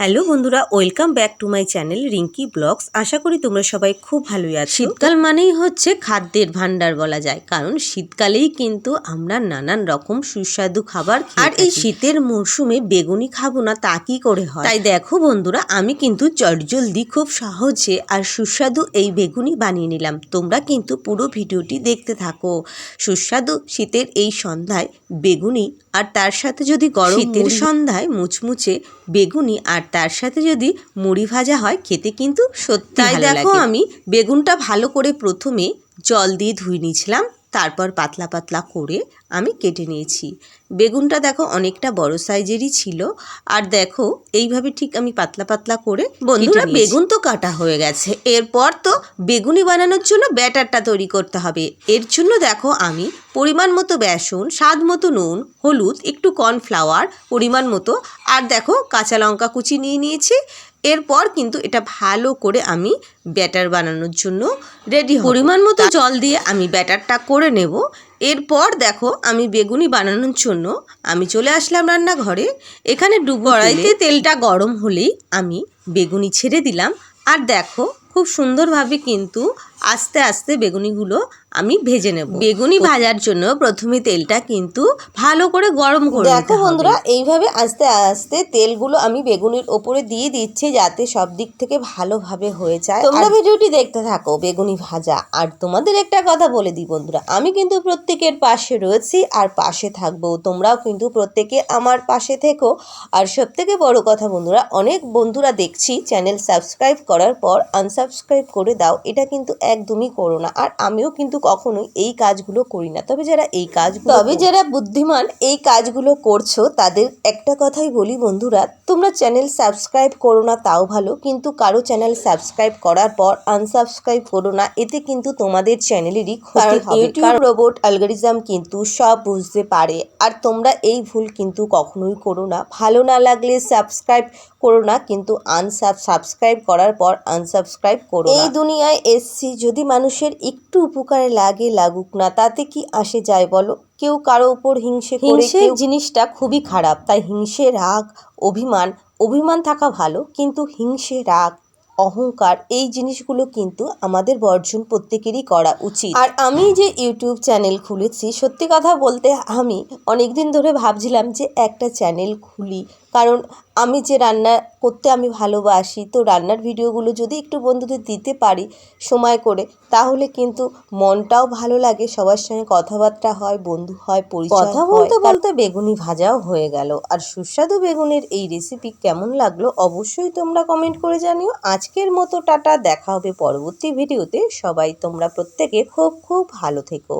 Hello বন্ধুরা welcome back to my channel Rinki blogs. আশা করি তোমরা সবাই খুব ভালোই আছো। শীতকাল মানেই হচ্ছে খাদ্যের ভান্ডার বলা যায় কারণ শীতকালেই কিন্তু আমরা নানান রকম সুস্বাদু খাবার আর এই শীতের মরশুমে বেগুনি খাব না তা কি করে হয়? তাই দেখো বন্ধুরা আমি কিন্তু চটজলদি খুব সহজে আর সুস্বাদু এই বেগুনি বানিয়ে নিলাম। তোমরা কিন্তু পুরো ভিডিওটি দেখতে থাকো। সুস্বাদু শীতের এই সন্ধ্যায় বেগুনি আর তার সাথে যদি গরম শীতের সন্ধ্যায় মুচমুচে বেগুনি আর তার সাথে যদি মুড়ি ভাজা হয় খেতে কিন্তু সত্যি তাই দেখো আমি বেগুনটা ভালো করে প্রথমে জল দিয়ে ধুয়ে নিয়েছিলাম। তারপর পাতলা পাতলা করে আমি কেটে নিয়েছি। বেগুনটা দেখো অনেকটা বড় সাইজেরই ছিল। আর দেখো এইভাবে ঠিক আমি পাতলা পাতলা করে বন্ধুরা বেগুন তো কাটা হয়ে গেছে। এরপর তো বেগুনি বানানোর জন্য ব্যাটারটা তৈরি করতে হবে। এর জন্য দেখো আমি পরিমাণ মতো বেসন স্বাদ মতো নুন হলুদ একটু কর্নফ্লাওয়ার পরিমাণ মতো। আর দেখো কাঁচা লঙ্কা কুচি নিয়ে নিয়েছি। এরপর কিন্তু এটা ভালো করে আমি ব্যাটার বানানোর জন্য রেডি পরিমাণ মতো জল দিয়ে আমি ব্যাটারটা করে নেব। এরপর দেখো আমি বেগুনি বানানোর জন্য আমি চলে আসলাম রান্নাঘরে। এখানে ডুবো কড়াইতে তেলটা গরম হলেই আমি বেগুনি ছেড়ে দিলাম। আর দেখো খুব সুন্দরভাবে কিন্তু আস্তে আস্তে বেগুনিগুলো আমি ভেজে নেব। বেগুনি ভাজার জন্য প্রথমে তেলটা কিন্তু ভালো করে গরম করে দেখো বন্ধুরা এইভাবে আস্তে আস্তে তেলগুলো আমি বেগুনির ওপরে দিয়ে দিচ্ছি যাতে সব দিক থেকে ভালোভাবে হয়ে যায়। তোমরা ভিডিওটি দেখতে থাকো বেগুনি ভাজা। আর তোমাদের একটা কথা বলে দিই বন্ধুরা আমি কিন্তু প্রত্যেকের পাশে রয়েছি আর পাশে থাকব। তোমরাও কিন্তু প্রত্যেকে আমার পাশে থেকো। আর সব থেকে বড় কথা বন্ধুরা অনেক বন্ধুরা দেখছি চ্যানেল সাবস্ক্রাইব করার পর আনসাবস্ক্রাইব করে দাও। এটা কিন্তু একদমই করো না। আর আমিও কিন্তু কখনোই এই কাজগুলো করি না। তবে যারা এই কাজগুলো তবে যারা বুদ্ধিমান এই কাজগুলো করছ তাদের একটা কথাই বলি বন্ধুরা তোমরা চ্যানেল সাবস্ক্রাইব করো না তাও ভালো। কিন্তু কারও চ্যানেল সাবস্ক্রাইব করার পর আনসাবস্ক্রাইব করো না এতে কিন্তু তোমাদের চ্যানেলেরই ক্ষতি হবে। ইউটিউব রোবট অ্যালগোরিজম কিন্তু সব বুঝতে পারে আর তোমরা এই ভুল কিন্তু কখনোই করো না। ভালো না লাগলে সাবস্ক্রাইব করো না কিন্তু আনসাব সাবস্ক্রাইব করার পর আনসাবস্ক্রাইব করো এই দুনিয়ায় এসছি যদি মানুষের একটু উপকারে লাগে লাগুক না তাতে কি আসে যায় বলো? কেউ কারও উপর হিংসে হিংসে জিনিসটা খুবই খারাপ। তাই হিংসে রাগ অভিমান অভিমান থাকা ভালো কিন্তু হিংসে রাগ অহংকার এই জিনিসগুলো কিন্তু আমাদের বর্জন প্রত্যেকেরই করা উচিত। আর আমি যে ইউটিউব চ্যানেল খুলেছি সত্যি কথা বলতে আমি অনেক দিন ধরে ভাবছিলাম যে একটা চ্যানেল খুলি কারণ আমি যে রান্না করতে আমি ভালোবাসি তো রান্নার ভিডিওগুলো যদি একটু বন্ধুদের দিতে পারি সময় করে তাহলে কিন্তু মনটাও ভালো লাগে সবার সঙ্গে কথাবার্তা হয় বন্ধু হয় পরিচয় কথা বলতে বলতে বেগুনি ভাজাও হয়ে গেল। আর সুস্বাদু বেগুনের এই রেসিপি কেমন লাগল অবশ্যই তোমরা কমেন্ট করে জানিও। আজকের মতো টাটা দেখা হবে পরবর্তী ভিডিওতে। সবাই তোমরা প্রত্যেকে খুব খুব ভালো থেকো।